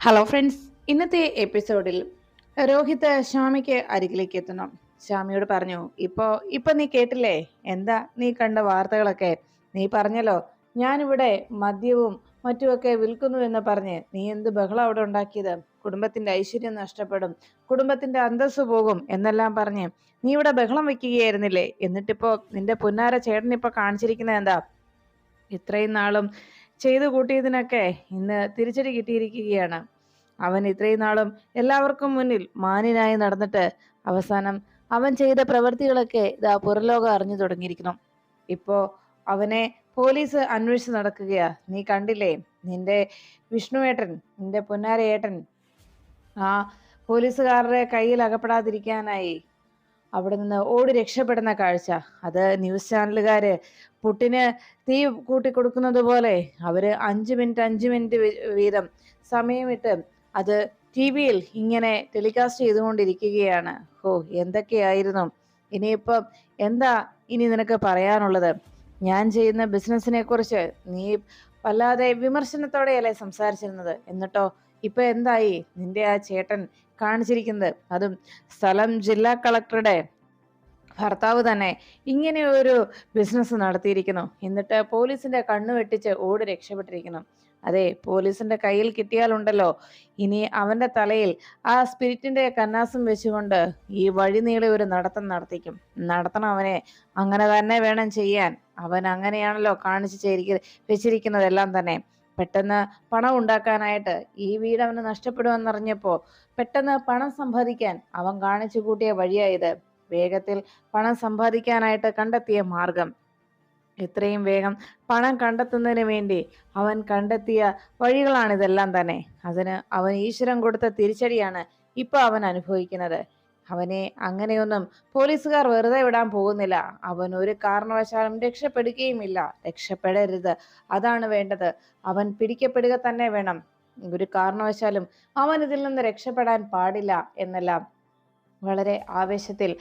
Hello friends ഇന്നത്തെ എപ്പിസോഡിൽ രോഹിത് ശ്യാമിക്ക് അരികിലേക്ക് എത്തുന്നു. ശ്യാമിയോട് പറഞ്ഞു ഇപ്പോ ഇപ്പൊ നീ കേട്ടില്ലേ? എന്താ നീ കണ്ട വാർത്തകളൊക്കെ? നീ പറഞ്ഞല്ലോ ഞാനിവിടെ മദ്യവും മറ്റുമൊക്കെ വിൽക്കുന്നു എന്ന് പറഞ്ഞ് നീ എന്ത് ബഹളം അവിടെ ഉണ്ടാക്കിയത്? കുടുംബത്തിന്റെ ഐശ്വര്യം നഷ്ടപ്പെടും കുടുംബത്തിന്റെ അന്തസ്സ് പോകും എന്നെല്ലാം പറഞ്ഞ് നീ ഇവിടെ ബഹളം വെക്കുകയായിരുന്നില്ലേ? എന്നിട്ടിപ്പോ നിന്റെ പുന്നാര ചേട്ടനിപ്പോൾ കാണിച്ചിരിക്കുന്നത് എന്താ? ഇത്രയും നാളും ചെയ്തു കൂട്ടിയതിനൊക്കെ ഇന്ന് തിരിച്ചടി കിട്ടിയിരിക്കുകയാണ്. അവൻ ഇത്രയും നാളും എല്ലാവർക്കും മുന്നിൽ മാന്യനായി നടന്നിട്ട് അവസാനം അവൻ ചെയ്ത പ്രവൃത്തികളൊക്കെ ഇതാ പുറലോകം അറിഞ്ഞു തുടങ്ങിയിരിക്കണം ഇപ്പോ അവനെ പോലീസ് അന്വേഷിച്ച് നടക്കുകയാ. നീ കണ്ടില്ലേ? നിന്റെ വിഷ്ണുവേട്ടൻ നിന്റെ പൊന്നാരയേട്ടൻ ആ പോലീസുകാരുടെ കയ്യിൽ അകപ്പെടാതിരിക്കാനായി അവിടെ നിന്ന് ഓടി രക്ഷപ്പെടുന്ന കാഴ്ച. അത് ന്യൂസ് ചാനലുകാര് പുട്ടിന് തീ കൂട്ടി കൊടുക്കുന്നത് പോലെ അവർ അഞ്ച് മിനിറ്റ് അഞ്ച് മിനിറ്റ് വീതം സമയമിട്ട് അത് ടി വിയിൽ ഇങ്ങനെ ടെലികാസ്റ്റ് ചെയ്തുകൊണ്ടിരിക്കുകയാണ്. ഓ എന്തൊക്കെയായിരുന്നു? ഇനിയിപ്പം എന്താ ഇനി നിനക്ക് പറയാനുള്ളത്? ഞാൻ ചെയ്യുന്ന ബിസിനസ്സിനെ കുറിച്ച് നീ വല്ലാതെ വിമർശനത്തോടെയല്ലേ സംസാരിച്ചിരുന്നത്? എന്നിട്ടോ ഇപ്പൊ എന്തായി? നിന്റെ ആ ചേട്ടൻ കാണിച്ചിരിക്കുന്നത്. അതും സ്ഥലം ജില്ലാ കളക്ടറുടെ ഭർത്താവ് തന്നെ ഇങ്ങനെ ഒരു ബിസിനസ് നടത്തിയിരിക്കുന്നു. എന്നിട്ട് പോലീസിന്റെ കണ്ണു വെട്ടിച്ച് ഓടി രക്ഷപ്പെട്ടിരിക്കുന്നു. അതെ പോലീസിന്റെ കയ്യിൽ കിട്ടിയാലുണ്ടല്ലോ. ഇനി അവന്റെ തലയിൽ ആ സ്പിരിറ്റിന്റെ കന്നാസം വെച്ചുകൊണ്ട് ഈ വഴി നീളെ ഒരു നടത്തം നടത്തിക്കും. നടത്തണം അവനെ. അങ്ങനെ തന്നെ വേണം ചെയ്യാൻ. അവൻ അങ്ങനെയാണല്ലോ കാണിച്ചു ചേരിക്ക വെച്ചിരിക്കുന്നതെല്ലാം തന്നെ. പെട്ടെന്ന് പണം ഉണ്ടാക്കാനായിട്ട് ഈ വീട് അവന് നഷ്ടപ്പെടുമെന്നറിഞ്ഞപ്പോ പെട്ടെന്ന് പണം സമ്പാദിക്കാൻ അവൻ കാണിച്ചു കൂട്ടിയ വഴിയായത് വേഗത്തിൽ പണം സമ്പാദിക്കാനായിട്ട് കണ്ടെത്തിയ മാർഗം. എത്രയും വേഗം പണം കണ്ടെത്തുന്നതിന് വേണ്ടി അവൻ കണ്ടെത്തിയ വഴികളാണിതെല്ലാം തന്നെ. അതിന് അവൻ ഈശ്വരൻ കൊടുത്ത തിരിച്ചടിയാണ് ഇപ്പൊ അവൻ അനുഭവിക്കുന്നത്. അവനെ അങ്ങനെയൊന്നും പോലീസുകാർ വെറുതെ വിടാൻ പോകുന്നില്ല. അവൻ ഒരു കാരണവശാലും രക്ഷപ്പെടുകയുമില്ല. രക്ഷപ്പെടരുത്. അതാണ് വേണ്ടത്. അവൻ പിടിക്കപ്പെടുക തന്നെ വേണം. ഒരു കാരണവശാലും അവൻ ഇതിൽ നിന്ന് രക്ഷപ്പെടാൻ പാടില്ല എന്നെല്ലാം വളരെ ആവേശത്തിൽ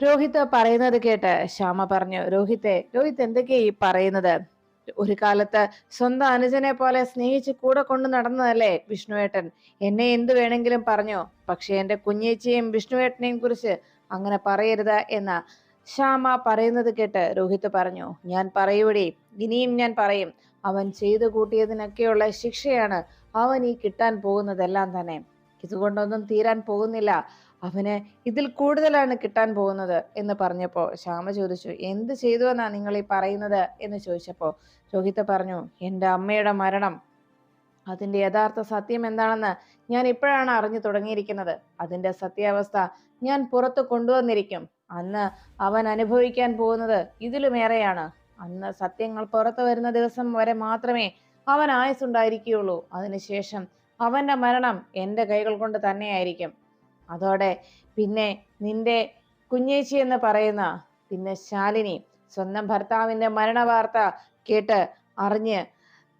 രോഹിത് പറയുന്നത് കേട്ട് ശ്യാമ പറഞ്ഞു രോഹിത്തെ രോഹിത് എന്തൊക്കെയാ ഈ പറയുന്നത്? ഒരു കാലത്ത് സ്വന്തം അനുജനെ പോലെ സ്നേഹിച്ച് കൂടെ കൊണ്ടു നടന്നതല്ലേ വിഷ്ണുവേട്ടൻ? എന്നെ എന്തു വേണമെങ്കിലും പറഞ്ഞോ പക്ഷെ എന്റെ കുഞ്ഞേച്ചിയെയും വിഷ്ണുവേട്ടനെയും കുറിച്ച് അങ്ങനെ പറയരുത് എന്ന ശ്യാമ പറയുന്നത് കേട്ട് രോഹിത് പറഞ്ഞു. ഞാൻ പറയൂടി ഇനിയും ഞാൻ പറയും. അവൻ ചെയ്തു കൂട്ടിയതിനൊക്കെയുള്ള ശിക്ഷയാണ് അവൻ ഈ കിട്ടാൻ പോകുന്നതെല്ലാം തന്നെ. ഇതുകൊണ്ടൊന്നും തീരാൻ പോകുന്നില്ല. അവന് ഇതിൽ കൂടുതലാണ് കിട്ടാൻ പോകുന്നത് എന്ന് പറഞ്ഞപ്പോൾ ശ്യാമ ചോദിച്ചു എന്ത് ചെയ്തു എന്നാ നിങ്ങൾ ഈ പറയുന്നത്? എന്ന് ചോദിച്ചപ്പോൾ രോഹിത് പറഞ്ഞു എന്റെ അമ്മയുടെ മരണം. അതിന്റെ യഥാർത്ഥ സത്യം എന്താണെന്ന് ഞാൻ ഇപ്പോഴാണ് അറിഞ്ഞു തുടങ്ങിയിരിക്കുന്നത്. അതിന്റെ സത്യാവസ്ഥ ഞാൻ പുറത്ത് കൊണ്ടുവന്നിരിക്കും. അന്ന് അവൻ അനുഭവിക്കാൻ പോകുന്നത് ഇതിലുമേറെയാണ്. അന്ന് സത്യങ്ങൾ പുറത്തു വരുന്ന ദിവസം വരെ മാത്രമേ അവൻ ആയുസുണ്ടായിരിക്കുകയുള്ളൂ അതിനുശേഷം അവന്റെ മരണം എന്റെ കൈകൾ കൊണ്ട് തന്നെയായിരിക്കും. അതോടെ പിന്നെ നിന്റെ കുഞ്ഞേച്ചി എന്ന് പറയുന്ന പിന്നെ ശാലിനി സ്വന്തം ഭർത്താവിന്റെ മരണവാർത്ത കേട്ട് അറിഞ്ഞ്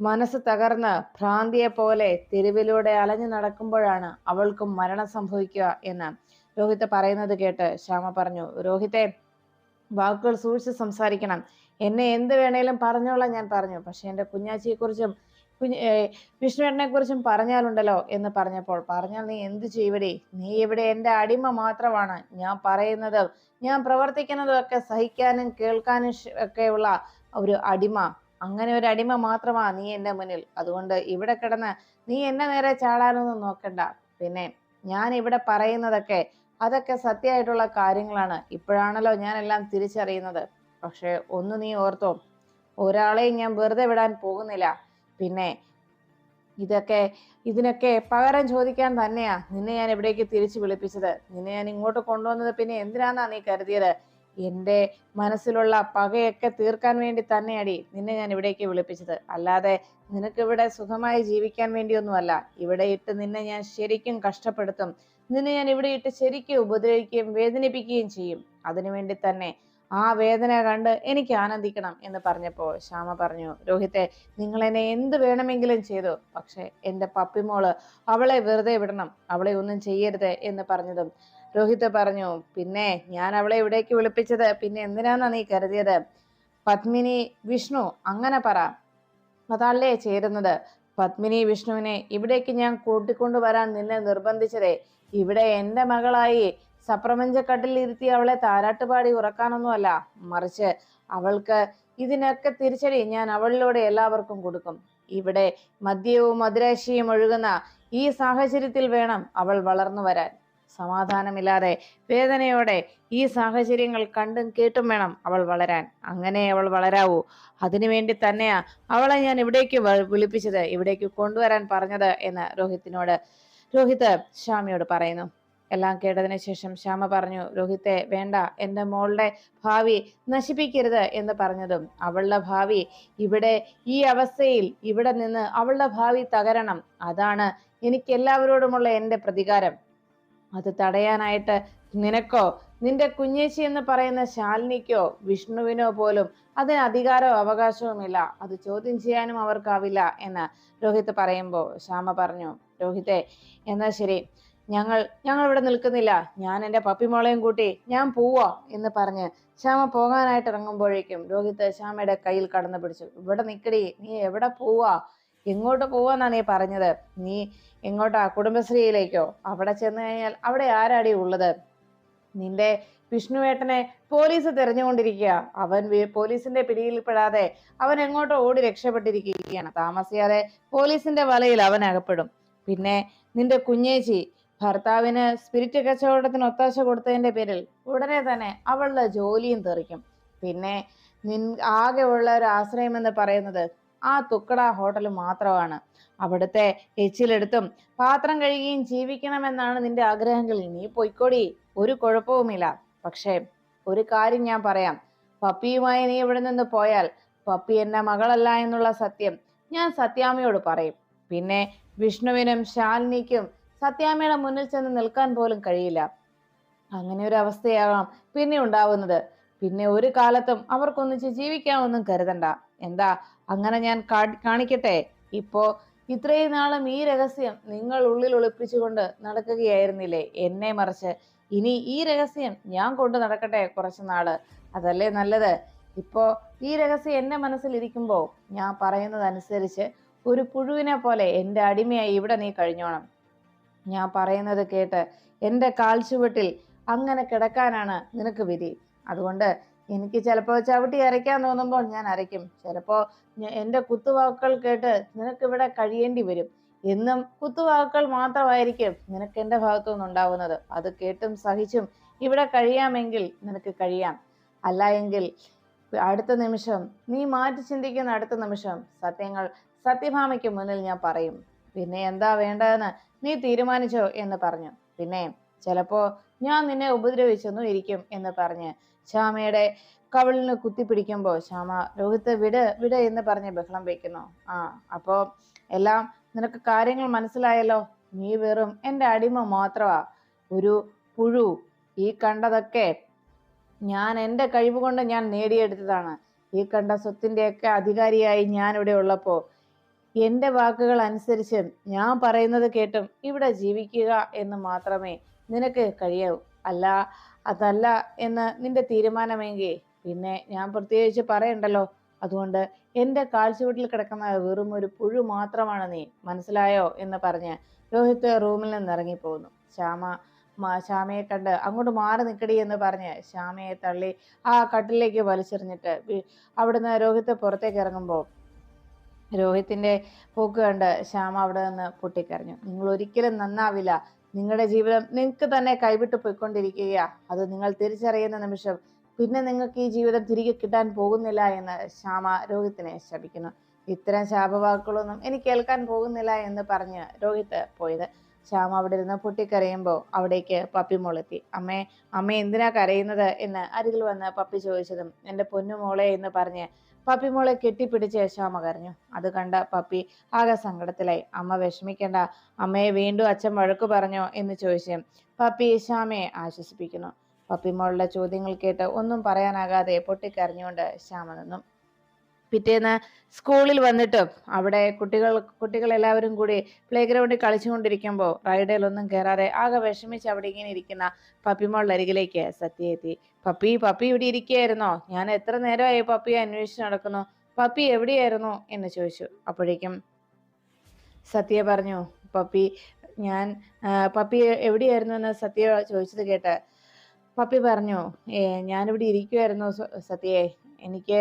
മനസ്സ് തകർന്ന് ഭ്രാന്തിയെ പോലെ തെരുവിലൂടെ അലഞ്ഞു നടക്കുമ്പോഴാണ് അവൾക്കും മരണം സംഭവിക്കുക എന്ന് രോഹിത് പറയുന്നത് കേട്ട് ശ്യാമ പറഞ്ഞു. രോഹിത്തെ വാക്കുകൾ സൂക്ഷിച്ച് സംസാരിക്കണം. എന്നെ എന്ത് വേണേലും പറഞ്ഞോളാം ഞാൻ പറഞ്ഞു. പക്ഷെ എന്റെ കുഞ്ഞാച്ചിയെ കുറിച്ചും കുഞ്ഞ് വിഷ്ണുവേട്ടനെ കുറിച്ചും പറഞ്ഞാലുണ്ടല്ലോ എന്ന് പറഞ്ഞപ്പോൾ പറഞ്ഞാൽ നീ എന്ത് ചെയ്യവിടെ നീ ഇവിടെ എന്റെ അടിമ മാത്രമാണ്. ഞാൻ പറയുന്നത് ഞാൻ പ്രവർത്തിക്കുന്നതും ഒക്കെ സഹിക്കാനും കേൾക്കാനും ഒക്കെയുള്ള ഒരു അടിമ. അങ്ങനെ ഒരു അടിമ മാത്രമാണ് നീ എന്റെ മുന്നിൽ. അതുകൊണ്ട് ഇവിടെ കിടന്ന് നീ എന്നെ നേരെ ചാടാനൊന്നും നോക്കണ്ട. പിന്നെ ഞാൻ ഇവിടെ പറയുന്നതൊക്കെ അതൊക്കെ സത്യമായിട്ടുള്ള കാര്യങ്ങളാണ്. ഇപ്പോഴാണല്ലോ ഞാനെല്ലാം തിരിച്ചറിയുന്നത്. പക്ഷെ ഒന്ന് നീ ഓർത്തോ ഒരാളെയും ഞാൻ വെറുതെ വിടാൻ പോകുന്നില്ല. പിന്നെ ഇതൊക്കെ ഇതിനൊക്കെ പകരം ചോദിക്കാൻ തന്നെയാ. നിന്നെ ഞാൻ എവിടേക്ക് തിരിച്ചു വിളിപ്പിച്ചത്? നിന്നെ ഞാൻ ഇങ്ങോട്ട് കൊണ്ടുവന്നത് പിന്നെ എന്തിനാന്നാ നീ കരുതിയത്? എന്റെ മനസ്സിലുള്ള പകയൊക്കെ തീർക്കാൻ വേണ്ടി തന്നെയാടി നിന്നെ ഞാൻ ഇവിടേക്ക് വിളിപ്പിച്ചത്. അല്ലാതെ നിനക്കിവിടെ സുഖമായി ജീവിക്കാൻ വേണ്ടിയൊന്നുമല്ല. ഇവിടെ ഇട്ട് നിന്നെ ഞാൻ ശരിക്കും കഷ്ടപ്പെടുത്തും. നിന്നെ ഞാൻ ഇവിടെ ഇട്ട് ശരിക്കും ഉപദ്രവിക്കുകയും വേദനിപ്പിക്കുകയും ചെയ്യും. അതിനുവേണ്ടി തന്നെ ആ വേദന കണ്ട് എനിക്ക് ആനന്ദിക്കണം എന്ന് പറഞ്ഞപ്പോൾ ശ്യാമ പറഞ്ഞു രോഹിത്തെ നിങ്ങൾ എന്നെ എന്ത് വേണമെങ്കിലും ചെയ്തു. പക്ഷെ എന്റെ പപ്പിമോൾ അവളെ വെറുതെ വിടണം. അവളെ ഒന്നും ചെയ്യരുത് എന്ന് പറഞ്ഞതും രോഹിത് പറഞ്ഞു പിന്നെ ഞാൻ അവളെ ഇവിടേക്ക് വിളിപ്പിച്ചത് പിന്നെ എന്തിനാന്നാ നീ കരുതിയത്? പത്മിനി വിഷ്ണു അങ്ങനെ പറ. അതല്ലേ ചേരുന്നത്? പത്മിനി വിഷ്ണുവിനെ ഇവിടേക്ക് ഞാൻ കൂട്ടിക്കൊണ്ടുവരാൻ നിന്നെ നിർബന്ധിച്ചതേ. ഇവിടെ എന്റെ മകളായി സപ്രപഞ്ചക്കട്ടിൽ ഇരുത്തി അവളെ താരാട്ടുപാടി ഉറക്കാനൊന്നുമല്ല. മറിച്ച് അവൾക്ക് ഇതിനൊക്കെ തിരിച്ചടി ഞാൻ അവളിലൂടെ എല്ലാവർക്കും കൊടുക്കും. ഇവിടെ മദ്യവും മധുരാശിയും ഒഴുകുന്ന ഈ സാഹചര്യത്തിൽ വേണം അവൾ വളർന്നു വരാൻ. സമാധാനമില്ലാതെ വേദനയോടെ ഈ സാഹചര്യങ്ങൾ കണ്ടും കേട്ടും വേണം അവൾ വളരാൻ. അങ്ങനെ അവൾ വളരാവൂ. അതിനുവേണ്ടി തന്നെയാ അവളെ ഞാൻ ഇവിടേക്ക് വിളിപ്പിച്ചത് ഇവിടേക്ക് കൊണ്ടുവരാൻ പറഞ്ഞത് എന്ന് രോഹിത്തിനോട് രോഹിത് ശ്യാമിയോട് പറയുന്നു. എല്ലാം കേട്ടതിന് ശേഷം ശ്യാമ പറഞ്ഞു രോഹിത്തെ വേണ്ട എന്റെ മോളുടെ ഭാവി നശിപ്പിക്കരുത് എന്ന് പറഞ്ഞതും. അവളുടെ ഭാവി ഇവിടെ ഈ അവസ്ഥയിൽ ഇവിടെ നിന്ന് അവളുടെ ഭാവി തകരണം. അതാണ് എനിക്ക് എല്ലാവരോടുമുള്ള എന്റെ പ്രതികാരം. അത് തടയാനായിട്ട് നിനക്കോ നിന്റെ കുഞ്ഞേശി എന്ന് പറയുന്ന ശാലിനിക്കോ വിഷ്ണുവിനോ പോലും അതിന് അധികാരവും അവകാശവുമില്ല. അത് ചോദ്യം ചെയ്യാനും അവർക്കാവില്ല എന്ന് രോഹിത് പറയുമ്പോൾ ശ്യാമ പറഞ്ഞു രോഹിത്തെ എന്നാൽ ശരി. ഞങ്ങൾ ഞങ്ങൾ ഇവിടെ നിൽക്കുന്നില്ല. ഞാൻ എന്റെ പപ്പിമോളെയും കൂട്ടി ഞാൻ പോവാ എന്ന് പറഞ്ഞ് ശ്യാമ പോകാനായിട്ട് ഇറങ്ങുമ്പോഴേക്കും രോഹിത് ശ്യാമയുടെ കയ്യിൽ കടന്നു പിടിച്ചു. ഇവിടെ നിൽക്കടി നീ എവിടെ പോവാ? എങ്ങോട്ട് പോവാന്നാണ് നീ പറഞ്ഞത്? നീ എങ്ങോട്ടാ? കുടുംബശ്രീയിലേക്കോ? അവിടെ ചെന്ന് കഴിഞ്ഞാൽ അവിടെ ആരാടി ഉള്ളത്? നിന്റെ വിഷ്ണുവേട്ടനെ പോലീസ് തെരഞ്ഞുകൊണ്ടിരിക്കുക. അവൻ പോലീസിന്റെ പിടിയിൽപ്പെടാതെ അവൻ എങ്ങോട്ടോ ഓടി രക്ഷപ്പെട്ടിരിക്കുകയാണ്. താമസിയാതെ പോലീസിന്റെ വലയിൽ അവൻ അകപ്പെടും. പിന്നെ നിന്റെ കുഞ്ഞേച്ചി ഭർത്താവിന് സ്പിരിറ്റ് കച്ചവടത്തിന് ഒത്താശ കൊടുത്തതിന്റെ പേരിൽ ഉടനെ തന്നെ അവളുടെ ജോലിയും തെറിക്കും. പിന്നെ നിൻ ആകെ ഉള്ള ഒരു ആശ്രയം എന്ന് പറയുന്നത് ആ തുക്കട ഹോട്ടൽ മാത്രമാണ്. അവിടുത്തെ എച്ചിലെടുത്തും പാത്രം കഴുകിയും ജീവിക്കണമെന്നാണ് നിന്റെ ആഗ്രഹങ്ങൾ നീ പൊയ്ക്കോടി. ഒരു കുഴപ്പവുമില്ല. പക്ഷേ ഒരു കാര്യം ഞാൻ പറയാം. പപ്പിയുമായി നീ ഇവിടെ നിന്ന് പോയാൽ പപ്പി എന്റെ മകളല്ല എന്നുള്ള സത്യം ഞാൻ സത്യാമ്മയോട് പറയും. പിന്നെ വിഷ്ണുവിനും ശാലിനിക്കും സത്യാമ്മയുടെ മുന്നിൽ ചെന്ന് നിൽക്കാൻ പോലും കഴിയില്ല. അങ്ങനെ ഒരു അവസ്ഥയാകാം പിന്നെ ഉണ്ടാവുന്നത്. പിന്നെ ഒരു കാലത്തും അവർക്കൊന്നിച്ച് ജീവിക്കാമെന്നും കരുതണ്ട. എന്താ? അങ്ങനെ ഞാൻ കാണിക്കട്ടെ. ഇപ്പോ ഇത്രയും നാളും ഈ രഹസ്യം നിങ്ങൾ ഉള്ളിൽ ഒളിപ്പിച്ചുകൊണ്ട് നടക്കുകയായിരുന്നില്ലേ? എന്നെ മറിച്ച്. ഇനി ഈ രഹസ്യം ഞാൻ കൊണ്ട് നടക്കട്ടെ കുറച്ചു നാൾ. അതല്ലേ നല്ലത്? ഇപ്പോ ഈ രഹസ്യം എന്റെ മനസ്സിൽ ഇരിക്കുമ്പോ ഞാൻ പറയുന്നത് അനുസരിച്ച് ഒരു പുഴുവിനെ പോലെ എന്റെ അടിമയായി ഇവിടെ നീ കഴിഞ്ഞോണം. ഞാൻ പറയുന്നത് കേട്ട് എന്റെ കാൽച്ചുവട്ടിൽ അങ്ങനെ കിടക്കാനാണ് നിനക്ക് വിധി. അതുകൊണ്ട് എനിക്ക് ചിലപ്പോൾ ചവിട്ടി അരയ്ക്കാൻ തോന്നുമ്പോൾ ഞാൻ അരയ്ക്കും. ചിലപ്പോൾ എന്റെ കുത്തുവാക്കുകൾ കേട്ട് നിനക്ക് ഇവിടെ കഴിയേണ്ടി വരും. എന്നും കുത്തുവാക്കുകൾ മാത്രമായിരിക്കും നിനക്ക് എന്റെ ഭാഗത്തു നിന്നുണ്ടാവുന്നത്. അത് കേട്ടും സഹിച്ചും ഇവിടെ കഴിയാമെങ്കിൽ നിനക്ക് കഴിയാം. അല്ല എങ്കിൽ അടുത്ത നിമിഷം നീ മാറ്റി ചിന്തിക്കുന്ന അടുത്ത നിമിഷം സത്യങ്ങൾ സത്യഭാമയ്ക്ക് മുന്നിൽ ഞാൻ പറയും. പിന്നെ എന്താ വേണ്ടതെന്ന് നീ തീരുമാനിച്ചോ എന്ന് പറഞ്ഞു. പിന്നെ ചിലപ്പോ ഞാൻ നിന്നെ ഉപദ്രവിച്ചെന്നും ഇരിക്കും എന്ന് പറഞ്ഞ് ശ്യാമയുടെ കവിളിന് കുത്തിപ്പിടിക്കുമ്പോൾ ശ്യാമ രോഹിത്ത് വിട് വിട് എന്ന് പറഞ്ഞ് ബഹളം വയ്ക്കുന്നു ആ അപ്പോ എല്ലാം നിനക്ക് കാര്യങ്ങൾ മനസ്സിലായല്ലോ? നീ വെറും എന്റെ അടിമ മാത്രമാ ഒരു പുഴു ഈ കണ്ടതൊക്കെ ഞാൻ എന്റെ കഴിവ് കൊണ്ട് ഞാൻ നേടിയെടുത്തതാണ്. ഈ കണ്ട സ്വത്തിന്റെയൊക്കെ അധികാരിയായി ഞാൻ ഇവിടെ ഉള്ളപ്പോ എന്റെ വാക്കുകൾ അനുസരിച്ച് ഞാൻ പറയുന്നത് കേട്ടും ഇവിടെ ജീവിക്കുക എന്ന് മാത്രമേ നിനക്ക് കഴിയൂ. അല്ല അതല്ല എന്ന് നിന്റെ തീരുമാനമെങ്കിൽ പിന്നെ ഞാൻ പ്രത്യേകിച്ച് പറയണ്ടല്ലോ. അതുകൊണ്ട് എന്റെ കാഴ്ചവീട്ടിൽ കിടക്കുന്ന വെറും ഒരു പുഴു മാത്രമാണ് നീ മനസ്സിലായോ എന്ന് പറഞ്ഞ് രോഹിത് റൂമിൽ നിന്ന് ഇറങ്ങിപ്പോകുന്നു ശ്യാമ ശ്യാമയെ കണ്ട് അങ്ങോട്ട് മാറി നിൽക്കടി എന്ന് പറഞ്ഞ് ശ്യാമയെ തള്ളി ആ കട്ടിലേക്ക് വലിച്ചെറിഞ്ഞിട്ട് അവിടുന്ന് രോഹിത്ത് പുറത്തേക്ക് ഇറങ്ങുമ്പോൾ രോഹിത്തിന്റെ പോക്ക് കണ്ട് ശ്യാമ അവിടെ നിന്ന് പൊട്ടിക്കരഞ്ഞു. നിങ്ങൾ ഒരിക്കലും നന്നാവില്ല. നിങ്ങളുടെ ജീവിതം നിങ്ങൾക്ക് തന്നെ കൈവിട്ടു പോയിക്കൊണ്ടിരിക്കുക അത് നിങ്ങൾ തിരിച്ചറിയുന്ന നിമിഷം. പിന്നെ നിങ്ങൾക്ക് ഈ ജീവിതം തിരികെ കിട്ടാൻ പോകുന്നില്ല എന്ന് ശ്യാമ രോഹിത്തിനെ ശപിക്കുന്നു. ഇത്തരം ശാപവാക്കുകളൊന്നും എനിക്ക് കേൾക്കാൻ പോകുന്നില്ല എന്ന് പറഞ്ഞ് രോഹിത്ത് പോയത്. ശ്യാമ അവിടെ ഇരുന്ന് പൊട്ടിക്കരയുമ്പോൾ അവിടേക്ക് പപ്പി മോളെത്തി. അമ്മേ അമ്മ എന്തിനാ കരയുന്നത്? എന്ന് അരികിൽ വന്ന് പപ്പി ചോദിച്ചതും എന്റെ പൊന്നു മോളെ എന്ന് പറഞ്ഞ് പപ്പി മോളെ കെട്ടിപ്പിടിച്ച് ശ്യാമ കരഞ്ഞു. അത് കണ്ട പപ്പി ആകെ സങ്കടത്തിലായി. അമ്മ വിഷമിക്കേണ്ട. അമ്മയെ വീണ്ടും അച്ഛൻ വഴക്കു പറഞ്ഞോ എന്ന് ചോദിച്ചു പപ്പി ശ്യാമയെ ആശ്വസിപ്പിക്കുന്നു. പപ്പി മോളുടെ ചോദ്യങ്ങൾ കേട്ട് ഒന്നും പറയാനാകാതെ പൊട്ടിക്കരഞ്ഞുകൊണ്ട് ശ്യാമ നിന്നു. പിറ്റേന്ന് സ്കൂളിൽ വന്നിട്ട് അവിടെ കുട്ടികൾ കുട്ടികൾ എല്ലാവരും കൂടി പ്ലേ ഗ്രൗണ്ടിൽ കളിച്ചുകൊണ്ടിരിക്കുമ്പോൾ റൈഡേലൊന്നും കയറാതെ ആകെ വിഷമിച്ച് അവിടെ ഇങ്ങനെ ഇരിക്കുന്ന പപ്പിമോളുടെ അരികിലേക്ക് സത്യ എത്തി. പപ്പി പപ്പി ഇവിടെ ഇരിക്കുകയായിരുന്നോ? ഞാൻ എത്ര നേരമായി പപ്പി അന്വേഷിച്ച് നടക്കുന്നു? പപ്പി എവിടെയായിരുന്നു? എന്ന് ചോദിച്ചു. അപ്പോഴേക്കും സത്യ പറഞ്ഞു പപ്പി ഞാൻ പപ്പി എവിടെയായിരുന്നു? എന്ന് സത്യ ചോദിച്ചത് കേട്ട് പപ്പി പറഞ്ഞു ഏ ഞാനിവിടെ ഇരിക്കുമായിരുന്നു സത്യയെ എനിക്ക്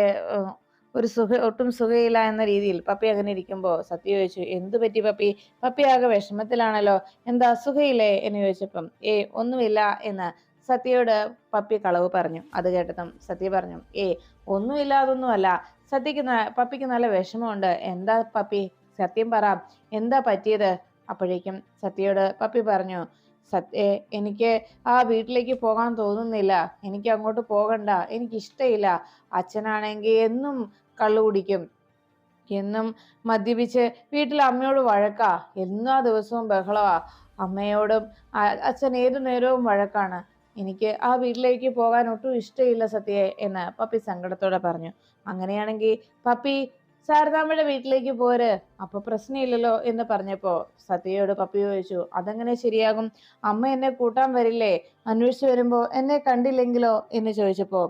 ഒരു സുഖ ഒട്ടും സുഖയില്ല എന്ന രീതിയിൽ പപ്പി അങ്ങനെ ഇരിക്കുമ്പോൾ സത്യ ചോദിച്ചു എന്തു പറ്റി പപ്പി? പപ്പി ആകെ വിഷമത്തിലാണല്ലോ എന്താ സുഖയില്ലേ? എന്ന് ചോദിച്ചപ്പം ഏ ഒന്നുമില്ല എന്ന് സത്യയോട് പപ്പി കളവ് പറഞ്ഞു. അത് കേട്ടതും സത്യ പറഞ്ഞു ഏ ഒന്നുമില്ല അതൊന്നുമല്ല സത്യക്ക് പപ്പിക്ക് നല്ല വിഷമമുണ്ട്. എന്താ പപ്പി? സത്യം പറ. എന്താ പറ്റിയത്? അപ്പോഴേക്കും സത്യയോട് പപ്പി പറഞ്ഞു സത്യ എനിക്ക് ആ വീട്ടിലേക്ക് പോകാൻ തോന്നുന്നില്ല. എനിക്ക് അങ്ങോട്ട് പോകണ്ട. എനിക്ക് ഇഷ്ടമില്ല അച്ഛനാണെങ്കിൽ എന്നും കള്ളു കുടിക്കും. എന്നും മദ്യപിച്ച് വീട്ടിൽ അമ്മയോട് വഴക്കാ. എല്ലാ ദിവസവും ബഹളമാ അമ്മയോടും അച്ഛൻ ഏതു നേരവും വഴക്കാണ്. എനിക്ക് ആ വീട്ടിലേക്ക് പോകാൻ ഒട്ടും ഇഷ്ടമില്ല സത്യയെ എന്ന് പപ്പി സങ്കടത്തോടെ പറഞ്ഞു. അങ്ങനെയാണെങ്കിൽ പപ്പി ശാരദാമ്മയുടെ വീട്ടിലേക്ക് പോര്. അപ്പൊ പ്രശ്നമില്ലല്ലോ എന്ന് പറഞ്ഞപ്പോ സത്യയോട് പപ്പി ചോദിച്ചു അതെങ്ങനെ ശരിയാകും? അമ്മ എന്നെ കൂട്ടാൻ വരില്ലേ? അന്വേഷിച്ചു വരുമ്പോ എന്നെ കണ്ടില്ലെങ്കിലോ? എന്ന് ചോദിച്ചപ്പോ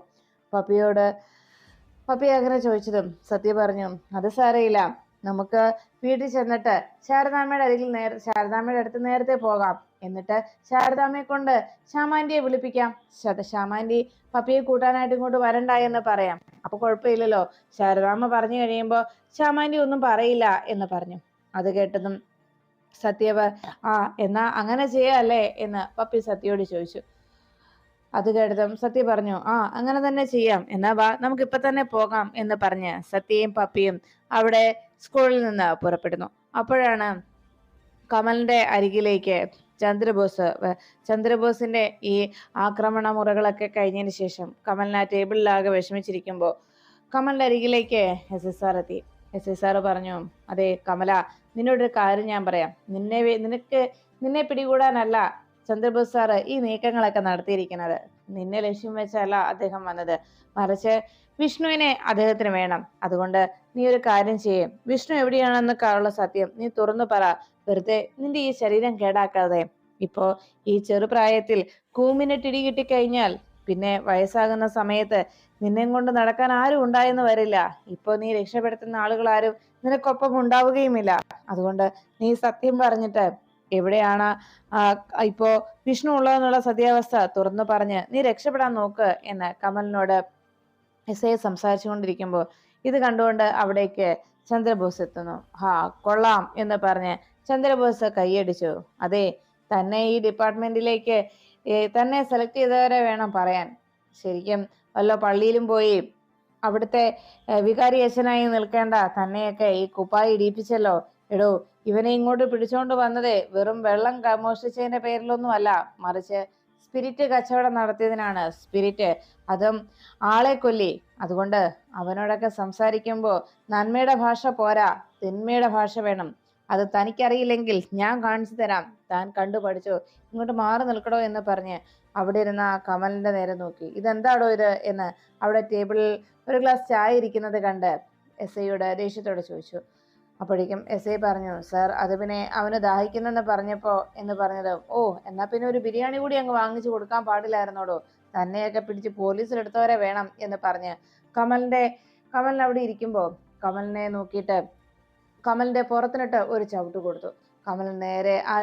പപ്പിയോട് പപ്പി അങ്ങനെ ചോദിച്ചതും സത്യ പറഞ്ഞു അത് സാരയില്ല നമുക്ക് വീട്ടിൽ ചെന്നിട്ട് ശാരദാമ്മയുടെ അരികിൽ നേരെ ശാരദാമ്മയുടെ അടുത്ത് നേരത്തെ പോകാം. എന്നിട്ട് ശാരദാമ്മയെ കൊണ്ട് ശ്യാമാന്റിയെ വിളിപ്പിക്കാം. ശ്യാമാന്റി പപ്പിയെ കൂട്ടാനായിട്ട് ഇങ്ങോട്ട് വരണ്ട എന്ന് പറയാം. അപ്പൊ കുഴപ്പമില്ലല്ലോ. ശാരദാമ്മ പറഞ്ഞു കഴിയുമ്പോൾ ശ്യാമാന്റി ഒന്നും പറയില്ല എന്ന് പറഞ്ഞു. അത് കേട്ടതും സത്യവ ആ എന്നാ അങ്ങനെ ചെയ്യാല്ലേ? എന്ന് പപ്പി സത്യയോട് ചോദിച്ചു. അത് കേട്ടതും സത്യ പറഞ്ഞു ആ അങ്ങനെ തന്നെ ചെയ്യാം. എന്നാ വാ നമുക്ക് ഇപ്പൊ തന്നെ പോകാം എന്ന് പറഞ്ഞ് സത്യയും പപ്പിയും അവിടെ സ്കൂളിൽ നിന്ന് പുറപ്പെടുന്നു. അപ്പോഴാണ് കമലിന്റെ അരികിലേക്ക് ചന്ദ്രബോസ് ചന്ദ്രബോസിന്റെ ഈ ആക്രമണ മുറകളൊക്കെ കഴിഞ്ഞതിന് ശേഷം കമലിന് ആ ടേബിളിലാകെ വിഷമിച്ചിരിക്കുമ്പോൾ കമലിന്റെ അരികിലേക്ക് എസ് എസ് ആർ എത്തി. എസ് എസ് ആർ പറഞ്ഞു അതെ കമല നിന്നോടൊരു കാര്യം ഞാൻ പറയാം. നിന്നെ നിനക്ക് നിന്നെ പിടികൂടാനല്ല ചന്ദ്രബോസ് സാറ് ഈ നീക്കങ്ങളൊക്കെ നടത്തിയിരിക്കുന്നത്. നിന്നെ ലക്ഷ്യം വെച്ചല്ല അദ്ദേഹം വന്നത്. മറിച്ച് വിഷ്ണുവിനെ അദ്ദേഹത്തിന് വേണം. അതുകൊണ്ട് നീ ഒരു കാര്യം ചെയ്യും. വിഷ്ണു എവിടെയാണെന്ന് ഉള്ള സത്യം നീ തുറന്നു പറ. വെറുതെ നിന്റെ ഈ ശരീരം കേടാക്കാതെ. ഇപ്പോ ഈ ചെറുപ്രായത്തിൽ കൂമിനെ കൂമിനിട്ടിടി കിട്ടിക്കഴിഞ്ഞാൽ പിന്നെ വയസ്സാകുന്ന സമയത്ത് നിന്നെ കൊണ്ട് നടക്കാൻ ആരും ഉണ്ടായെന്ന് വരില്ല. ഇപ്പോ നീ രക്ഷപ്പെടുത്തുന്ന ആളുകൾ ആരും നിനക്കൊപ്പം ഉണ്ടാവുകയുമില്ല. അതുകൊണ്ട് നീ സത്യം പറഞ്ഞിട്ട് എവിടെയാണ്? ഇപ്പോ വിഷ്ണു ഉള്ളതെന്നുള്ള സത്യാവസ്ഥ തുറന്നു പറഞ്ഞ് നീ രക്ഷപ്പെടാൻ നോക്ക് എന്ന് കമലിനോട് എസ് ഐ സംസാരിച്ചുകൊണ്ടിരിക്കുമ്പോൾ ഇത് കണ്ടുകൊണ്ട് അവിടേക്ക് ചന്ദ്രബോസ് എത്തുന്നു. ഹാ കൊള്ളാം എന്ന് പറഞ്ഞ് ചന്ദ്രബോസ് കൈയടിച്ചു. അതെ തന്നെ ഈ ഡിപ്പാർട്ട്മെന്റിലേക്ക് തന്നെ സെലക്ട് ചെയ്തവരെ വേണം പറയാൻ. ശരിക്കും വല്ല പള്ളിയിലും പോയി അവിടുത്തെ വികാരി അച്ഛനായി നിൽക്കേണ്ട തന്നെയൊക്കെ ഈ കുപ്പായി ഇടിപ്പിച്ചല്ലോ എടോ ഇവനെ ഇങ്ങോട്ട് പിടിച്ചോണ്ട് വന്നത് വെറും വെള്ളം മോഷ്ടിച്ചതിന്റെ പേരിലൊന്നും അല്ല മറിച്ച് സ്പിരിറ്റ് കച്ചവടം നടത്തിയതിനാണ്. സ്പിരിറ്റ് അതും ആളെ കൊല്ലി. അതുകൊണ്ട് അവനോടൊക്കെ സംസാരിക്കുമ്പോൾ നന്മയുടെ ഭാഷ പോരാ. തിന്മയുടെ ഭാഷ വേണം. അത് തനിക്കറിയില്ലെങ്കിൽ ഞാൻ കാണിച്ചു തരാം. താൻ കണ്ടു പഠിച്ചോ. ഇങ്ങോട്ട് മാറി നിൽക്കടോ എന്ന് പറഞ്ഞ് അവിടെ ഇരുന്ന ആ കമലിന്റെ നേരെ നോക്കി. ഇതെന്താടോ ഇത് എന്ന് അവിടെ ടേബിളിൽ ഒരു ഗ്ലാസ് ചായ ഇരിക്കുന്നത് കണ്ട് എസ് ഐയുടെ ദേഷ്യത്തോടെ ചോദിച്ചു. അപ്പോഴേക്കും എസ് ഐ പറഞ്ഞു സാർ അത് പിന്നെ അവന് ദാഹിക്കുന്നെന്ന് പറഞ്ഞപ്പോ എന്ന് പറഞ്ഞത് ഓ എന്നാ പിന്നെ ഒരു ബിരിയാണി കൂടി അങ്ങ് വാങ്ങിച്ചു കൊടുക്കാൻ പാടില്ലായിരുന്നോടോ? തന്നെയൊക്കെ പിടിച്ച് പോലീസിലെടുത്തവരെ വേണം എന്ന് പറഞ്ഞ്. കമലിന്റെ കമലിന് അവിടെ ഇരിക്കുമ്പോൾ കമലിനെ നോക്കിയിട്ട് കമലിന്റെ പുറത്തിനിട്ട് ഒരു ചവിട്ട് കൊടുത്തു. കമൽ നേരെ ആ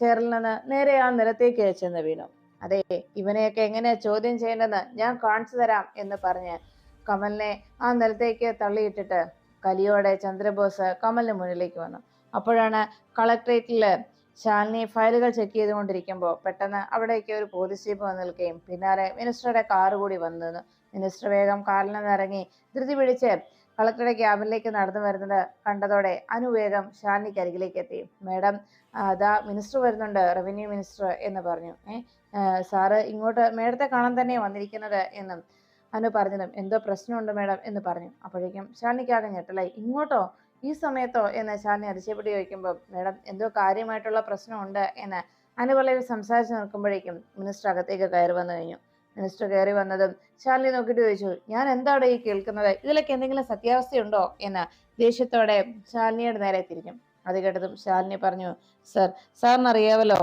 ചേറിൽ നിന്ന് നേരെ ആ നിലത്തേക്ക് ചെന്ന് വീണു. അതെ ഇവനെയൊക്കെ എങ്ങനെയാ ചോദ്യം ചെയ്യേണ്ടതെന്ന് ഞാൻ കാണിച്ചു തരാം എന്ന് പറഞ്ഞ് കമലിനെ ആ നിലത്തേക്ക് തള്ളിയിട്ടിട്ട് കലിയോടെ ചന്ദ്രബോസ് കമലിന് മുന്നിലേക്ക് വന്നു. അപ്പോഴാണ് കളക്ട്രേറ്റിൽ ശാലിനി ഫയലുകൾ ചെക്ക് ചെയ്തുകൊണ്ടിരിക്കുമ്പോൾ പെട്ടെന്ന് അവിടേക്ക് ഒരു പോലീസ് ജീപ്പ് വന്നു നിൽക്കുകയും പിന്നാലെ മിനിസ്റ്ററുടെ കാറ് കൂടി വന്നു മിനിസ്റ്റർ വേഗം കാറിൽ നിന്ന് ഇറങ്ങി ധൃതി പിടിച്ച് കളക്ടറുടെ ക്യാബിനിലേക്ക് നടന്നു വരുന്നത് കണ്ടതോടെ അനുവേഗം ശാലിനിക്ക് അരികിലേക്ക് എത്തി. മേഡം അതാ മിനിസ്റ്റർ വരുന്നുണ്ട് റവന്യൂ മിനിസ്റ്റർ എന്ന് പറഞ്ഞു. ഏഹ് സാറ് ഇങ്ങോട്ട് മേഡത്തെ കാണാൻ തന്നെ വന്നിരിക്കുന്നത് എന്നും അനു പറഞ്ഞതും എന്തോ പ്രശ്നമുണ്ട് മേഡം എന്ന് പറഞ്ഞു. അപ്പോഴേക്കും ശാലിനിക്കാകെ ഞെട്ടലായി. ഇങ്ങോട്ടോ? ഈ സമയത്തോ? എന്ന് ശാലിനി അതിശയപ്പെട്ട് ചോദിക്കുമ്പോൾ മേഡം എന്തോ കാര്യമായിട്ടുള്ള പ്രശ്നമുണ്ട് എന്ന് അനുപല്ലവി സംസാരിച്ച് നിൽക്കുമ്പോഴേക്കും മിനിസ്റ്റർ അകത്തേക്ക് കയറി വന്നു കഴിഞ്ഞു. മിനിസ്റ്റർ കയറി വന്നതും ശാലിനി നോക്കിയിട്ട് ചോദിച്ചു ഞാൻ എന്താണ് ഈ കേൾക്കുന്നത്? ഇതിലൊക്കെ എന്തെങ്കിലും സത്യാവസ്ഥയുണ്ടോ? എന്ന് ദേഷ്യത്തോടെ ശാലിനിയുടെ നേരെ തിരിഞ്ഞു. അത് കേട്ടതും ശാലിനി പറഞ്ഞു സർ സാറിന് അറിയാവല്ലോ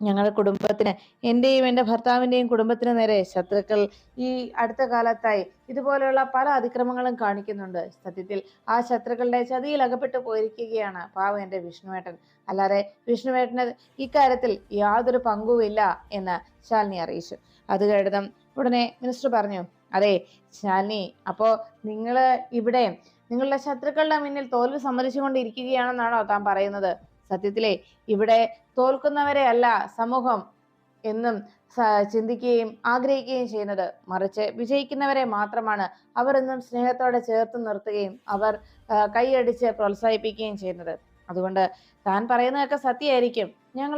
ഞങ്ങളുടെ കുടുംബത്തിന് എന്റെയും എന്റെ ഭർത്താവിന്റെയും കുടുംബത്തിന് നേരെ ശത്രുക്കൾ ഈ അടുത്ത കാലത്തായി ഇതുപോലെയുള്ള പല അതിക്രമങ്ങളും കാണിക്കുന്നുണ്ട്. സത്യത്തിൽ ആ ശത്രുക്കളുടെ ചതിയിൽ അകപ്പെട്ടു പോയിരിക്കുകയാണ് പാവം എന്റെ വിഷ്ണുവേട്ടൻ. അല്ലാതെ വിഷ്ണുവേട്ടന് ഇക്കാര്യത്തിൽ യാതൊരു പങ്കുമില്ല എന്ന് ശാലിനി അറിയിച്ചു. അത് കഴിഞ്ഞതും ഉടനെ മിനിസ്റ്റർ പറഞ്ഞു അതെ ശാലിനി അപ്പോൾ നിങ്ങൾ ഇവിടെ നിങ്ങളുടെ ശത്രുക്കളുടെ മുന്നിൽ തോൽവി സമ്മതിച്ചുകൊണ്ടിരിക്കുകയാണെന്നാണോ താൻ പറയുന്നത്? സത്യത്തിലെ ഇവിടെ തോൽക്കുന്നവരെ അല്ല സമൂഹം എന്നും ചിന്തിക്കുകയും ആഗ്രഹിക്കുകയും ചെയ്യുന്നത്. മറിച്ച് വിജയിക്കുന്നവരെ മാത്രമാണ് അവർ എന്നും സ്നേഹത്തോടെ ചേർത്ത് നിർത്തുകയും അവർ കൈയടിച്ച് പ്രോത്സാഹിപ്പിക്കുകയും ചെയ്യുന്നത്. അതുകൊണ്ട് താൻ പറയുന്നതൊക്കെ സത്യമായിരിക്കും.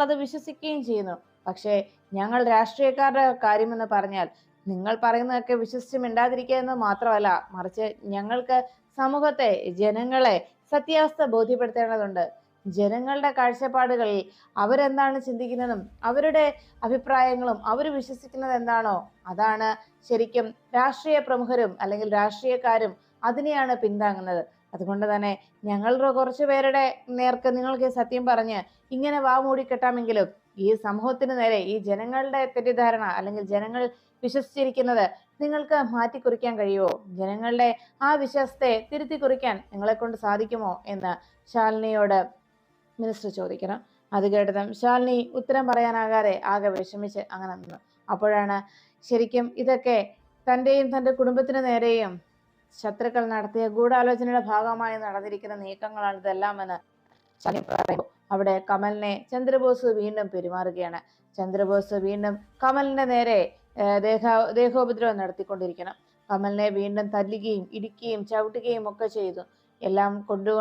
അത് വിശ്വസിക്കുകയും ചെയ്യുന്നു. പക്ഷേ ഞങ്ങൾ രാഷ്ട്രീയക്കാരുടെ കാര്യമെന്ന് പറഞ്ഞാൽ നിങ്ങൾ പറയുന്നതൊക്കെ വിശ്വസിച്ച് മിണ്ടാതിരിക്കുക എന്ന് മാത്രമല്ല മറിച്ച് ഞങ്ങൾക്ക് സമൂഹത്തെ ജനങ്ങളെ സത്യാവസ്ഥ ബോധ്യപ്പെടുത്തേണ്ടതുണ്ട്. ജനങ്ങളുടെ കാഴ്ചപ്പാടുകളിൽ അവരെന്താണ് ചിന്തിക്കുന്നതും അവരുടെ അഭിപ്രായങ്ങളും അവർ വിശ്വസിക്കുന്നത് എന്താണോ അതാണ് ശരിക്കും രാഷ്ട്രീയ പ്രമുഖരും അല്ലെങ്കിൽ രാഷ്ട്രീയക്കാരും അതിനെയാണ് പിന്താങ്ങുന്നത്. അതുകൊണ്ട് തന്നെ ഞങ്ങളുടെ കുറച്ച് പേരുടെ നേർക്ക് നിങ്ങൾക്ക് സത്യം പറഞ്ഞ് ഇങ്ങനെ വാ മൂടിക്കെട്ടാമെങ്കിലും ഈ സമൂഹത്തിന് നേരെ ഈ ജനങ്ങളുടെ തെറ്റിദ്ധാരണ അല്ലെങ്കിൽ ജനങ്ങൾ വിശ്വസിച്ചിരിക്കുന്നത് നിങ്ങൾക്ക് മാറ്റിക്കുറിക്കാൻ കഴിയുമോ? ജനങ്ങളുടെ ആ വിശ്വാസത്തെ തിരുത്തി കുറിക്കാൻ നിങ്ങളെ കൊണ്ട് സാധിക്കുമോ എന്ന് ശാലിനിയോട് മിനിസ്റ്റർ ചോദിക്കണം. അത് കേട്ടതും ശാലിനി ഉത്തരം പറയാനാകാതെ ആകെ വിഷമിച്ച് അങ്ങനെ നിന്നു. അപ്പോഴാണ് ശരിക്കും ഇതൊക്കെ തന്റെയും തന്റെ കുടുംബത്തിന് നേരെയും ശത്രുക്കൾ നടത്തിയ ഗൂഢാലോചനയുടെ ഭാഗമായി നടന്നിരിക്കുന്ന നീക്കങ്ങളാണ് ഇതെല്ലാം എന്ന് ശാലിനി പറയുമ്പോൾ അവിടെ കമലിനെ ചന്ദ്രബോസ് വീണ്ടും പെരുമാറുകയാണ്. ചന്ദ്രബോസ് വീണ്ടും കമലിന്റെ നേരെ ദേഹ ദേഹോപദ്രവം നടത്തിക്കൊണ്ടിരിക്കണം. കമലിനെ വീണ്ടും തല്ലുകയും ഇടിക്കുകയും ചവിട്ടുകയും ഒക്കെ ചെയ്തു. എല്ലാം കൊണ്ടു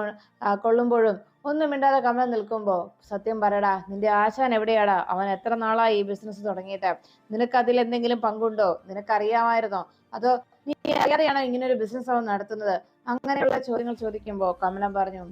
കൊള്ളുമ്പോഴും ഒന്നും മിണ്ടാതെ കമൽ നിൽക്കുമ്പോൾ സത്യം പറയടാ നിന്റെ ആശാൻ എവിടെയാടാ? അവൻ എത്ര നാളായി ഈ ബിസിനസ് തുടങ്ങിയിട്ട്? നിനക്ക് അതിൽ എന്തെങ്കിലും പങ്കുണ്ടോ? നിനക്കറിയാമായിരുന്നോ? അതോ നീ അറിയാതെയാണോ ഇങ്ങനെ ഒരു ബിസിനസ് അവൻ നടത്തുന്നത്? അങ്ങനെയുള്ള ചോദ്യങ്ങൾ ചോദിക്കുമ്പോൾ കമലം പറഞ്ഞു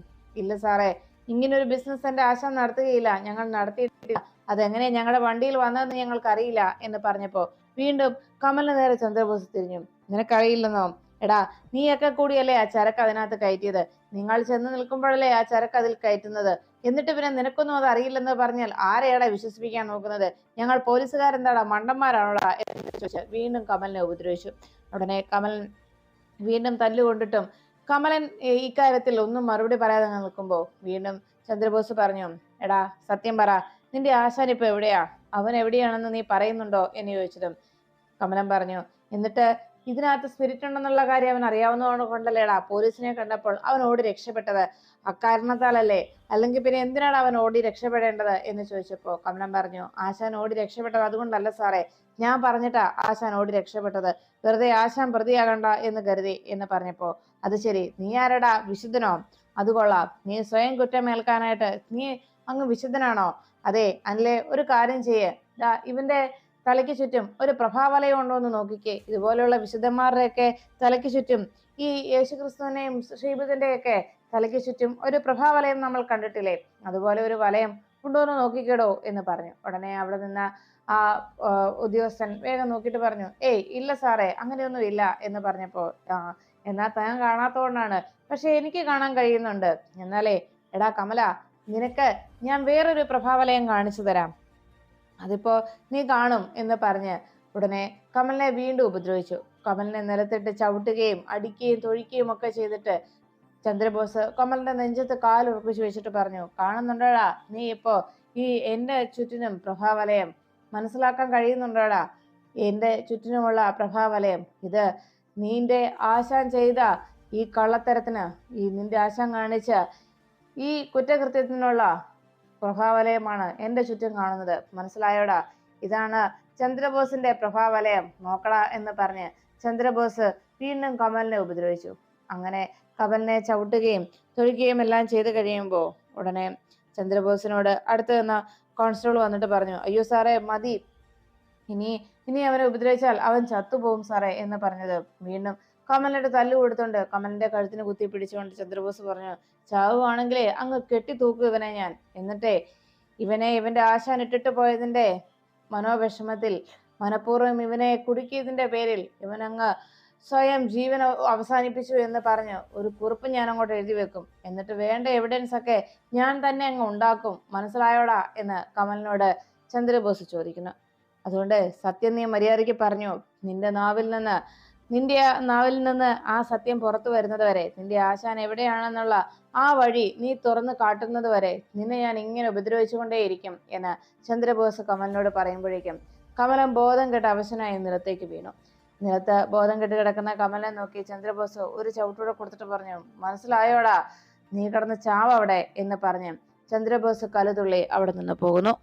ഇല്ല സാറേ ഇങ്ങനെ ഒരു ബിസിനസ് എന്റെ ആശാൻ നടത്തുകയില്ല. ഞങ്ങൾ നടത്തിയിട്ടില്ല. അതെങ്ങനെ ഞങ്ങളുടെ വണ്ടിയിൽ വന്നതെന്ന് ഞങ്ങൾക്കറിയില്ല എന്ന് പറഞ്ഞപ്പോ വീണ്ടും കമലിന് നേരെ ചന്ദ്രബോസ് തിരിഞ്ഞു നിനക്കറിയില്ലെന്നോ? എടാ നീയൊക്കെ കൂടിയല്ലേ ആ ചരക്ക് അതിനകത്ത് കയറ്റിയത്? നിങ്ങൾ ചെന്ന് നിൽക്കുമ്പോഴല്ലേ ആ ചരക്ക് അതിൽ കയറ്റുന്നത്? എന്നിട്ട് പിന്നെ നിനക്കൊന്നും അത് അറിയില്ലെന്ന് പറഞ്ഞാൽ ആരെയാടാ വിശ്വസിപ്പിക്കാൻ നോക്കുന്നത്? ഞങ്ങൾ പോലീസുകാരെന്താടാ മണ്ടന്മാരാണോടാ എന്ന് ചോദിച്ചു വീണ്ടും കമലിനെ ഉപദ്രവിച്ചു. ഉടനെ കമൽ വീണ്ടും തല്ലുകൊണ്ടിട്ടും കമലൻ ഇക്കാര്യത്തിൽ ഒന്നും മറുപടി പറയാതെ നിൽക്കുമ്പോൾ വീണ്ടും ചന്ദ്രബോസ് പറഞ്ഞു എടാ സത്യം പറ നിന്റെ ആശാൻ ഇപ്പൊ എവിടെയാ? അവൻ എവിടെയാണെന്ന് നീ പറയുന്നുണ്ടോ? എന്ന് ചോദിച്ചതും കമലൻ പറഞ്ഞു എന്നിട്ട് ഇതിനകത്ത് സ്പിരിറ്റ് ഉണ്ടെന്നുള്ള കാര്യം അവൻ അറിയാവുന്നതുകൊണ്ട് കൊണ്ടല്ലേടാ. പോലീസിനെ കണ്ടപ്പോൾ അവൻ ഓടി രക്ഷപ്പെട്ടത് അക്കാരണത്താലല്ലേ? അല്ലെങ്കിൽ പിന്നെ എന്തിനാണ് അവൻ ഓടി രക്ഷപ്പെടേണ്ടത് എന്ന് ചോദിച്ചപ്പോൾ കമലം പറഞ്ഞു ആശാൻ ഓടി രക്ഷപ്പെട്ടത് അതുകൊണ്ടല്ല സാറേ. ഞാൻ പറഞ്ഞിട്ടാ ആശാൻ ഓടി രക്ഷപ്പെട്ടത്. വെറുതെ ആശാൻ പ്രതിയാകണ്ട എന്ന് കരുതി എന്ന് പറഞ്ഞപ്പോ അത് ശരി. നീ ആരടാ? വിശുദ്ധനോ? അത് കൊള്ളാം. നീ സ്വയം കുറ്റമേൽക്കാനായിട്ട് നീ അങ്ങ് വിശുദ്ധനാണോ? അതെ അനിലെ ഒരു കാര്യം ചെയ്യേ. ഇവന്റെ തലയ്ക്ക് ചുറ്റും ഒരു പ്രഭാവലയം ഉണ്ടോ എന്ന് നോക്കിക്കേ. ഇതുപോലെയുള്ള വിശുദ്ധന്മാരുടെയൊക്കെ തലയ്ക്ക് ചുറ്റും ഈ യേശുക്രിസ്തുവിനെയും ഒക്കെ തലയ്ക്ക് ചുറ്റും ഒരു പ്രഭാവലയം നമ്മൾ കണ്ടിട്ടില്ലേ? അതുപോലെ ഒരു വലയം ഉണ്ടോ എന്ന് നോക്കിക്കേടോ എന്ന് പറഞ്ഞു. ഉടനെ അവിടെ നിന്ന് ആ ഉദ്യോഗസ്ഥൻ വേഗം നോക്കിയിട്ട് പറഞ്ഞു ഏയ് ഇല്ല സാറേ അങ്ങനെയൊന്നും ഇല്ല എന്ന് പറഞ്ഞപ്പോ ആ എന്നാ താൻ കാണാത്തോണ്ടാണ് പക്ഷെ എനിക്ക് കാണാൻ കഴിയുന്നുണ്ട്. എന്നാലേ എടാ കമല നിനക്ക് ഞാൻ വേറൊരു പ്രഭാവലയം കാണിച്ചു തരാം. അതിപ്പോ നീ കാണും എന്ന് പറഞ്ഞ് ഉടനെ കമലിനെ വീണ്ടും ഉപദ്രവിച്ചു. കമലിനെ നിലത്തിട്ട് ചവിട്ടുകയും അടിക്കുകയും തൊഴിക്കുകയും ഒക്കെ ചെയ്തിട്ട് ചന്ദ്രബോസ് കമലിന്റെ നെഞ്ചത്ത് കാലുറപ്പിച്ച് വെച്ചിട്ട് പറഞ്ഞു കാണുന്നുണ്ടോടാ നീ ഇപ്പോ ഈ എന്റെ ചുറ്റിനും പ്രഭാവലയം. മനസ്സിലാക്കാൻ കഴിയുന്നുണ്ടോടാ? എന്റെ ചുറ്റിനുമുള്ള പ്രഭാവലയം. ഇത് നീന്റെ ആശാൻ ചെയ്ത ഈ കള്ളത്തരത്തിന് ഈ നിന്റെ ആശാൻ കാണിച്ച ഈ കുറ്റകൃത്യത്തിനുള്ള പ്രഭാവലയമാണ് എന്റെ ചുറ്റും കാണുന്നത്. മനസ്സിലായോടാ? ഇതാണ് ചന്ദ്രബോസിന്റെ പ്രഭാവലയം. നോക്കടാ എന്ന് പറഞ്ഞ് ചന്ദ്രബോസ് വീണ്ടും കമലിനെ ഉപദ്രവിച്ചു. അങ്ങനെ കമലിനെ ചവിട്ടുകയും തൊഴിക്കുകയും എല്ലാം ചെയ്തു കഴിയുമ്പോൾ ഉടനെ ചന്ദ്രബോസിനോട് അടുത്ത് നിന്ന കോൺസ്റ്റബിൾ വന്നിട്ട് പറഞ്ഞു അയ്യോ സാറേ മതി. ഇനി ഇനി അവനെ ഉപദ്രവിച്ചാൽ അവൻ ചത്തുപോകും സാറേ എന്ന് പറഞ്ഞത്. വീണ്ടും കമലിന്റെ തല്ലു കൊടുത്തോണ്ട് കമലിന്റെ കഴുത്തിന് കുത്തി പിടിച്ചുകൊണ്ട് ചന്ദ്രബോസ് പറഞ്ഞു ചാവുവാണെങ്കിലേ അങ്ങ് കെട്ടി തൂക്കു ഇവനെ ഞാൻ. എന്നിട്ടേ ഇവനെ ഇവന്റെ ആശാൻ ഇട്ടിട്ട് പോയതിന്റെ മനോവിഷമത്തിൽ മനഃപൂർവം ഇവനെ കുടുക്കിയതിന്റെ പേരിൽ ഇവനങ്ങ് സ്വയം ജീവൻ അവസാനിപ്പിച്ചു എന്ന് പറഞ്ഞു ഒരു കുറിപ്പ് ഞാൻ അങ്ങോട്ട് എഴുതി വെക്കും. എന്നിട്ട് വേണ്ട എവിഡൻസ് ഒക്കെ ഞാൻ തന്നെ അങ്ങ് ഉണ്ടാക്കും. മനസ്സിലായോടാ എന്ന് കമലിനോട് ചന്ദ്രബോസ് ചോദിക്കുന്നു. അതുകൊണ്ട് സത്യം നീ മര്യാദയ്ക്ക് പറഞ്ഞു നിന്റെ നാവിൽ നിന്ന് നിന്റെ നാവിൽ നിന്ന് ആ സത്യം പുറത്തു വരുന്നത് വരെ നിന്റെ ആശാൻ എവിടെയാണെന്നുള്ള ആ വഴി നീ തുറന്നു കാട്ടുന്നത് വരെ നിന്നെ ഞാൻ ഇങ്ങനെ ഉപദ്രവിച്ചുകൊണ്ടേയിരിക്കും എന്ന് ചന്ദ്രബോസ് കമലിനോട് പറയുമ്പോഴേക്കും കമലം ബോധം കെട്ട് അവശനായി നിലത്തേക്ക് വീണു. നിലത്ത് ബോധം കെട്ട് കിടക്കുന്ന കമലിനെ നോക്കി ചന്ദ്രബോസ് ഒരു ചവിട്ടൂടെ കൊടുത്തിട്ട് പറഞ്ഞു മനസ്സിലായോടാ നീ കിടന്ന് ചാവ അവിടെ എന്ന് പറഞ്ഞു ചന്ദ്രബോസ് കലുതുള്ളി അവിടെ നിന്ന് പോകുന്നു.